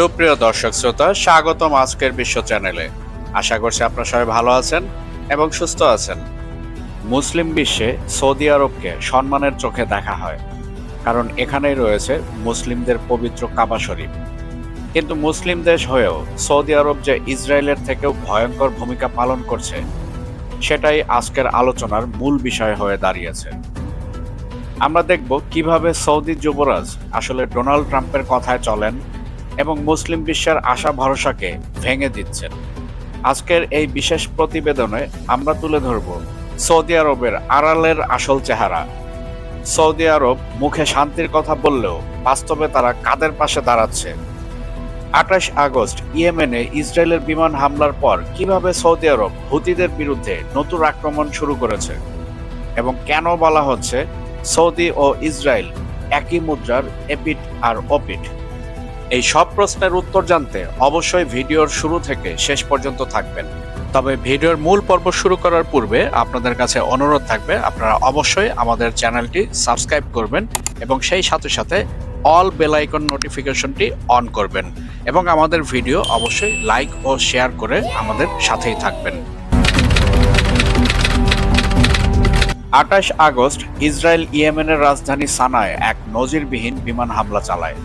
সুপ্রিয় দর্শক শ্রোতা, স্বাগতম আজকের বিশ্ব চ্যানেলে। আশা করছি আপনারা সবাই ভালো আছেন এবং সুস্থ আছেন। মুসলিম বিশ্বে সৌদি আরবকে সম্মানের চোখে দেখা হয়, কারণ এখানেই রয়েছে মুসলিমদের পবিত্র কাবা শরীফ। কিন্তু মুসলিম দেশ হয়েও সৌদি আরব যে ইসরায়েলের থেকেও ভয়ঙ্কর ভূমিকা পালন করছে, সেটাই আজকের আলোচনার মূল বিষয় হয়ে দাঁড়িয়েছে। আমরা দেখব কীভাবে সৌদি যুবরাজ আসলে ডোনাল্ড ট্রাম্পের কথায় চলেন এবং মুসলিম বিশ্বের আশা ভরসাকে ভেঙে দিচ্ছেন। আজকের এই বিশেষ প্রতিবেদনে আমরা তুলে ধরব সৌদি আরবের আড়ালের আসল চেহারা। সৌদি আরব মুখে শান্তির কথা বললেও বাস্তবে তারা কাদের পাশে দাঁড়াচ্ছে? আঠাশ আগস্ট ইয়েমেনে ইসরায়েলের বিমান হামলার পর কীভাবে সৌদি আরব হুতিদের বিরুদ্ধে নতুন আক্রমণ শুরু করেছে? এবং কেন বলা হচ্ছে সৌদি ও ইসরায়েল একই মুদ্রার এপিট আর ওপিট? এই সব প্রশ্নের উত্তর জানতে অবশ্যই ভিডিওর শুরু থেকে শেষ পর্যন্ত থাকবেন। তবে ভিডিওর মূল পর্ব শুরু করার পূর্বে আপনাদের কাছে অনুরোধ থাকবে, আপনারা অবশ্যই আমাদের চ্যানেলটি সাবস্ক্রাইব করবেন এবং সেই সাথে সাথে অল বেল আইকন নোটিফিকেশনটি অন করবেন এবং আমাদের ভিডিও অবশ্যই লাইক ও শেয়ার করে আমাদের সাথেই থাকবেন। আঠাশ আগস্ট ইসরায়েল ইয়েমেনের রাজধানী সানায় এক নজিরবিহীন বিমান হামলা চালায়।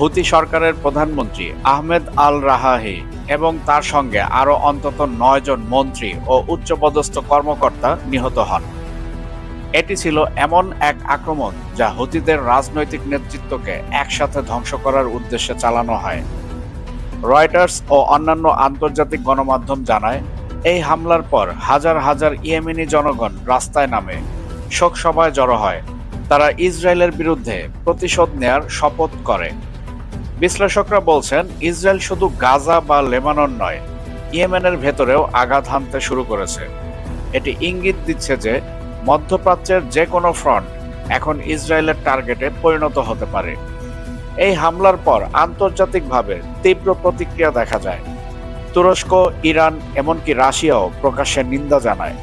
হুতি সরকারের প্রধানমন্ত্রী আহমেদ আল রাহাহি এবং তার সঙ্গে আরও অন্তত নয় জন মন্ত্রী ও উচ্চপদস্থ কর্মকর্তা নিহত হন। এটি ছিল এমন এক আক্রমণ যা হুতিদের রাজনৈতিক নেতৃত্বকে একসাথে ধ্বংস করার উদ্দেশ্যে চালানো হয়। রয়টার্স ও অন্যান্য আন্তর্জাতিক গণমাধ্যম জানায়, এই হামলার পর হাজার হাজার ইয়েমেনি জনগণ রাস্তায় নামে, শোকসভায় জড়ো হয়। তারা ইসরায়েলের বিরুদ্ধে প্রতিশোধ নেয়ার শপথ করে। বিশ্লেষকরা বলছেন, ইসরায়েল শুধু গাজা বা লেবানন নয়, ইয়েমেনের ভেতরেও আঘাত হানতে শুরু করেছে। এটি ইঙ্গিত দিচ্ছে যে, মধ্যপ্রাচ্যের যে কোনো ফ্রন্ট এখন ইসরায়েলের টার্গেটে পরিণত হতে পারে। এই হামলার পর আন্তর্জাতিকভাবে তীব্র প্রতিক্রিয়া দেখা যায়। তুরস্ক, ইরান, এমনকি রাশিয়াও প্রকাশ্যে নিন্দা জানায়।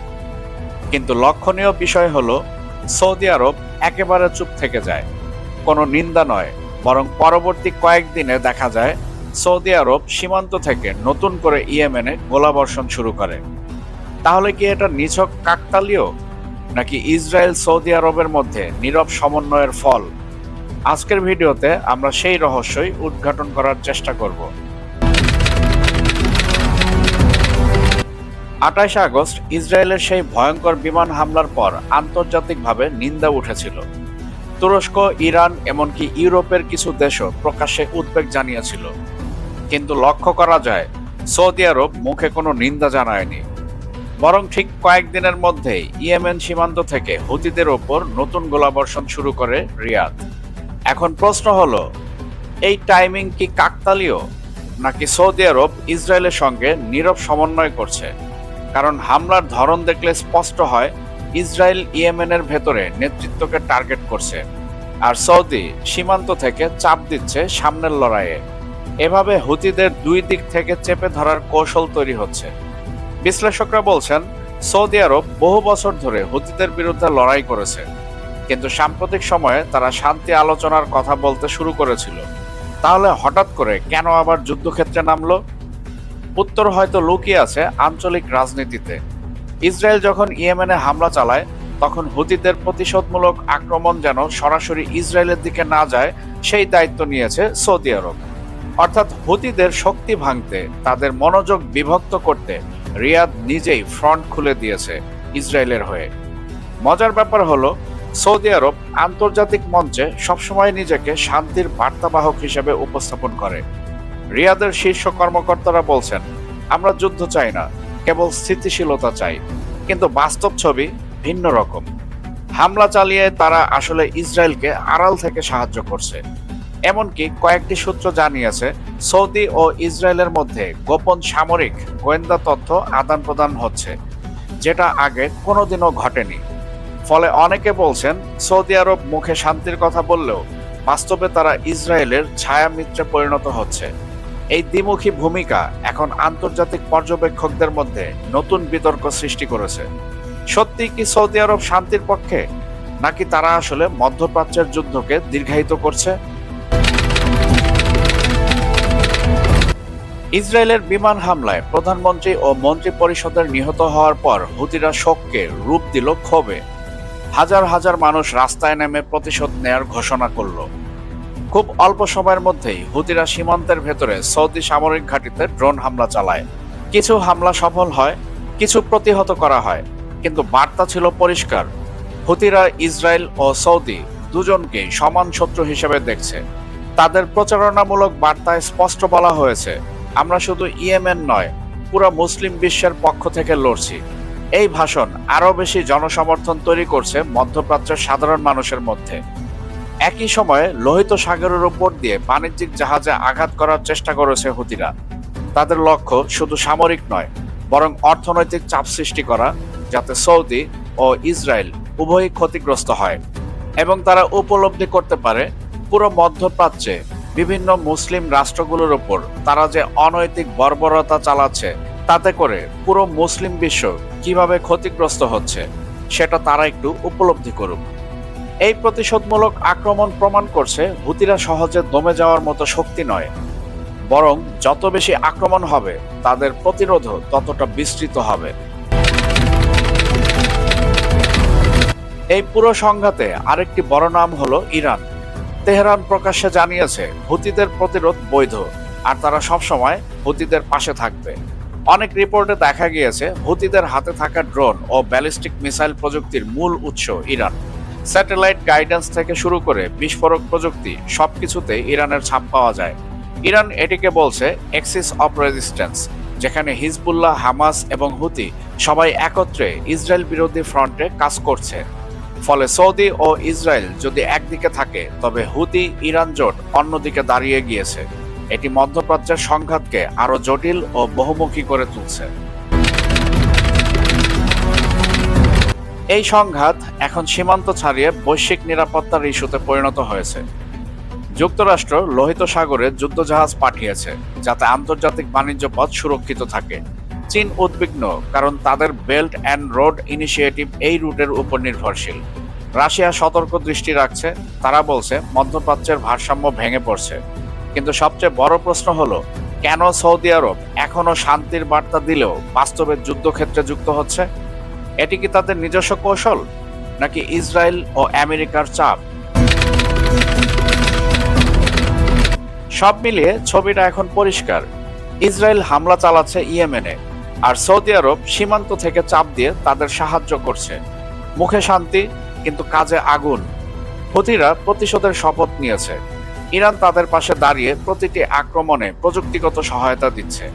কিন্তু লক্ষণীয় বিষয় হলো, সৌদি আরব একেবারে চুপ থেকে যায়। কোনো নিন্দা নয় বরং পরবর্তী কয়েকদিনে দেখা যায়, সৌদি আরব সীমান্ত থেকে নতুন করে ইয়েমেনে গোলাবর্ষণ শুরু করে। তাহলে কি এটা নিছক কাকতালীয়, নাকি ইসরায়েল সৌদি আরবের মধ্যে নীরব সমন্বয়ের ফল? আজকের ভিডিওতে আমরা সেই রহস্যই উদ্ঘাটন করার চেষ্টা করব। আঠাশ আগস্ট, ইসরায়েলের সেই ভয়ঙ্কর বিমান হামলার পর আন্তর্জাতিকভাবে নিন্দা উঠেছিল। তুরস্ক, ইরান, এমনকি ইউরোপের কিছু দেশও প্রকাশ্যে উদ্বেগ জানিয়েছিল। কিন্তু লক্ষ্য করা যায়, সৌদি আরব মুখে কোনো নিন্দা জানায়নি। বরং ঠিক কয়েকদিনের মধ্যেই ইয়েমেন সীমান্ত থেকে হুতিদের ওপর নতুন গোলাবর্ষণ শুরু করে রিয়াদ। এখন প্রশ্ন হলো, এই টাইমিং কি কাকতালীয়, নাকি সৌদি আরব ইসরায়েলের সঙ্গে নীরব সমন্বয় করছে? কারণ হামলার ধরন দেখলে স্পষ্ট হয় ইসরায়েল ইয়েমেনের ভেতরে নেতৃত্বকে টার্গেট করছে, আর সৌদি সীমান্ত থেকে চাপ দিচ্ছে সামনের লড়াইয়ে। এভাবে হুতিদের দুই দিক থেকে চেপে ধরার কৌশল তৈরি হচ্ছে। বিশ্লেষকরা বলছেন, সৌদি আরব বহু বছর ধরে হুতিদের বিরুদ্ধে লড়াই করেছে, কিন্তু সাম্প্রতিক সময়ে তারা শান্তি আলোচনার কথা বলতে শুরু করেছিল। তাহলে হঠাৎ করে কেন আবার যুদ্ধক্ষেত্রে নামলো? উত্তর হয়তো লুকিয়ে আছে আঞ্চলিক রাজনীতিতে। ইসরায়েল যখন ইয়েমেনে হামলা চালায়, তখন হুতিদের প্রতিশোধমূলক আক্রমণ যেন সরাসরি ইসরায়েলের দিকে না যায়, সেই দায়িত্ব নিয়েছে সৌদি আরব। অর্থাৎ হুতিদের শক্তি ভাঙতে, তাদের মনোযোগ বিভক্ত করতে রিয়াদ নিজেই ফ্রন্ট খুলে দিয়েছে ইসরায়েলের হয়ে। মজার ব্যাপার হলো, সৌদি আরব আন্তর্জাতিক মঞ্চে সবসময় নিজেকে শান্তির বার্তাবাহক হিসেবে উপস্থাপন করে। রিয়াদের শীর্ষ কর্মকর্তারা বলছেন, আমরা যুদ্ধ চাই না কেবল স্থিতিশীলতা চাই, কিন্তু বাস্তব ছবি ভিন্ন রকম। হামলা চালিয়ে তারা আসলে ইসরায়েলকে আড়াল থেকে সাহায্য করছে। এমনকি কয়েকটি সূত্র জানিয়েছে, সৌদি ও ইসরায়েলের মধ্যে গোপন সামরিক গোয়েন্দা তথ্য আদান প্রদান হচ্ছে, যেটা আগে কোনোদিনও ঘটেনি। ফলে অনেকে বলছেন, সৌদি আরব মুখে শান্তির কথা বললেও বাস্তবে তারা ইসরায়েলের ছায়া মিত্রে পরিণত হচ্ছে। এই দ্বিমুখী ভূমিকা এখন আন্তর্জাতিক পর্যবেক্ষকদের মধ্যে নতুন বিতর্ক সৃষ্টি করেছে। সত্যি কি সৌদি আরব শান্তির পক্ষে? নাকি তারা আসলে মধ্যপ্রাচ্যের যুদ্ধকে দীর্ঘায়িত করছে? ইসরায়েলের বিমান হামলায় প্রধানমন্ত্রী ও মন্ত্রী পরিষদের নিহত হওয়ার পর হুতিরা শোককে রূপ দিল ক্ষোভে। হাজার হাজার মানুষ রাস্তায় নেমে প্রতিশোধ নেয়ার ঘোষণা করল। খুব অল্প সময়ের মধ্যেই হুতিরা সীমান্তের ভেতরে সৌদি সামরিক ঘাঁটিতে ড্রোন হামলা চালায়। কিছু হামলা সফল হয়, কিছু প্রতিহত করা হয়, কিন্তু বার্তা ছিল পরিষ্কার। হুতিরা ইসরায়েল ও সৌদি দুজনকে সমান শত্রু হিসেবে দেখছে। তাদের প্রচারণামূলক বার্তায় স্পষ্ট বলা হয়েছে, আমরা শুধু ইয়েমেন নয়, পুরো মুসলিম বিশ্বের পক্ষ থেকে লড়ছি। এই ভাষণ আরও বেশি জনসমর্থন তৈরি করছে মধ্যপ্রাচ্যের সাধারণ মানুষের মধ্যে। একই সময়ে লোহিত সাগরের উপর দিয়ে বাণিজ্যিক জাহাজে আঘাত করার চেষ্টা করেছে হুতিরা। তাদের লক্ষ্য শুধু সামরিক নয়, বরং অর্থনৈতিক চাপ সৃষ্টি করা, যাতে সৌদি ও ইসরায়েল উভয়ই ক্ষতিগ্রস্ত হয়। এবং তারা উপলব্ধি করতে পারে, পুরো মধ্যপ্রাচ্যে বিভিন্ন মুসলিম রাষ্ট্রগুলোর ওপর তারা যে অনৈতিক বর্বরতা চালাচ্ছে, তাতে করে পুরো মুসলিম বিশ্ব কীভাবে ক্ষতিগ্রস্ত হচ্ছে, সেটা তারা একটু উপলব্ধি করুক। এই প্রতিশোধমূলক আক্রমণ প্রমাণ করছে হুতিরা সহজে দমে যাওয়ার মতো শক্তি নয়। বরং যত বেশি আক্রমণ হবে, তাদের প্রতিরোধও ততটা বিস্তৃত হবে। এই পুরো সংঘাতে আরেকটি বড় নাম হলো ইরান। তেহরান প্রকাশ্যে জানিয়েছে হুতিদের প্রতিরোধ বৈধ, আর তারা সবসময় হুতিদের পাশে থাকবে। অনেক রিপোর্টে দেখা গিয়েছে হুতিদের হাতে থাকা ড্রোন ও ব্যালিস্টিক মিসাইল প্রযুক্তির মূল উৎস ইরান। স্যাটেলাইট গাইডেন্স থেকে শুরু করে বিস্ফোরক প্রযুক্তি সবকিছুতে ইরানের ছাপ পাওয়া যায়। ইরান এটিকে বলছে এক্সিস অফ রেজিস্ট্যান্স যেখানে হিজবুল্লাহ, হামাস এবং হুতি সবাই একত্রে ইসরায়েল বিরোধী ফ্রন্টে কাজ করছে। ফলে সৌদি ও ইসরায়েল যদি একদিকে থাকে, তবে হুতি, ইরান জোট অন্যদিকে দাঁড়িয়ে গিয়েছে। এটি মধ্যপ্রাচ্যের সংঘাতকে আরও জটিল ও বহুমুখী করে তুলছে। এই সংঘাত এখন সীমান্ত ছাড়িয়ে বৈশ্বিক নিরাপত্তার ইস্যুতে পরিণত হয়েছে। যুক্তরাষ্ট্র লোহিত সাগরে যুদ্ধজাহাজ পাঠিয়েছে, যাতে আন্তর্জাতিক বাণিজ্য পথ সুরক্ষিত থাকে। চীন উদ্বিগ্ন, কারণ তাদের বেল্ট অ্যান্ড রোড ইনিশিয়েটিভ এই রুটের উপর নির্ভরশীল। রাশিয়া সতর্ক দৃষ্টি রাখছে, তারা বলছে মধ্যপ্রাচ্যের ভারসাম্য ভেঙে পড়ছে। কিন্তু সবচেয়ে বড় প্রশ্ন হলো, কেন সৌদি আরব এখনও শান্তির বার্তা দিলেও বাস্তবে যুদ্ধক্ষেত্রে যুক্ত হচ্ছে? এটি কি তাদের নিজস্ব কৌশল? নাকি ইসরায়েল ও আমেরিকার চাপ? সব মিলিয়ে ছবিটা এখন পরিষ্কার। ইসরায়েল হামলা চালাচ্ছে ইয়েমেনে, আর সৌদি আরব সীমান্ত থেকে চাপ দিয়ে তাদের সাহায্য করছে। মুখে শান্তি, কিন্তু কাজে আগুন। হুতিরা প্রতিশোধের শপথ নিয়েছে। ইরান তাদের পাশে দাঁড়িয়ে প্রতিটি আক্রমণে প্রযুক্তিগত সহায়তা দিচ্ছে।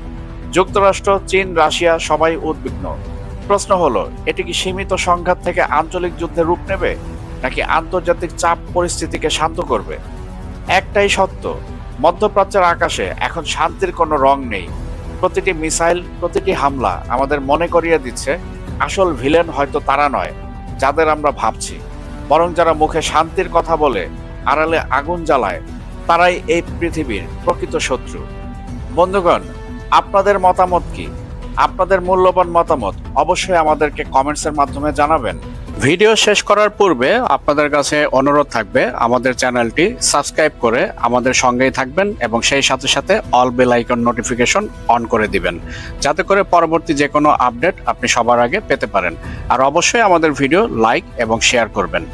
যুক্তরাষ্ট্র, চীন, রাশিয়া সবাই উদ্বিগ্ন। প্রশ্ন হলো, এটি কি সীমিত সংঘাত থেকে আঞ্চলিক যুদ্ধে রূপ নেবে, নাকি আন্তর্জাতিক চাপ পরিস্থিতিকে শান্ত করবে? একটাই সত্য, মধ্যপ্রাচ্যের আকাশে এখন শান্তির কোনো রং নেই। প্রতিটি মিসাইল, প্রতিটি হামলা আমাদের মনে করিয়ে দিচ্ছে, আসল ভিলেন হয়তো তারা নয়, যাদের আমরা ভাবছি। বরং যারা মুখে শান্তির কথা বলে, আড়ালে আগুন জ্বালায়, তারাই এই পৃথিবীর প্রকৃত শত্রু। বন্ধুগণ, আপনাদের মতামত কি? আপনাদের মূল্যবান মতামত অবশ্যই আমাদেরকে কমেন্টসের মাধ্যমে জানাবেন। ভিডিও শেষ করার পূর্বে আপনাদের কাছে অনুরোধ থাকবে, আমাদের চ্যানেলটি সাবস্ক্রাইব করে আমাদের সঙ্গেই থাকবেন এবং সেই সাথে সাথে all bell icon notification on করে দিবেন, যাতে করে পরবর্তী যে কোনো আপডেট আপনি সবার আগে পেতে পারেন। আর অবশ্যই আমাদের ভিডিও লাইক এবং শেয়ার করবেন।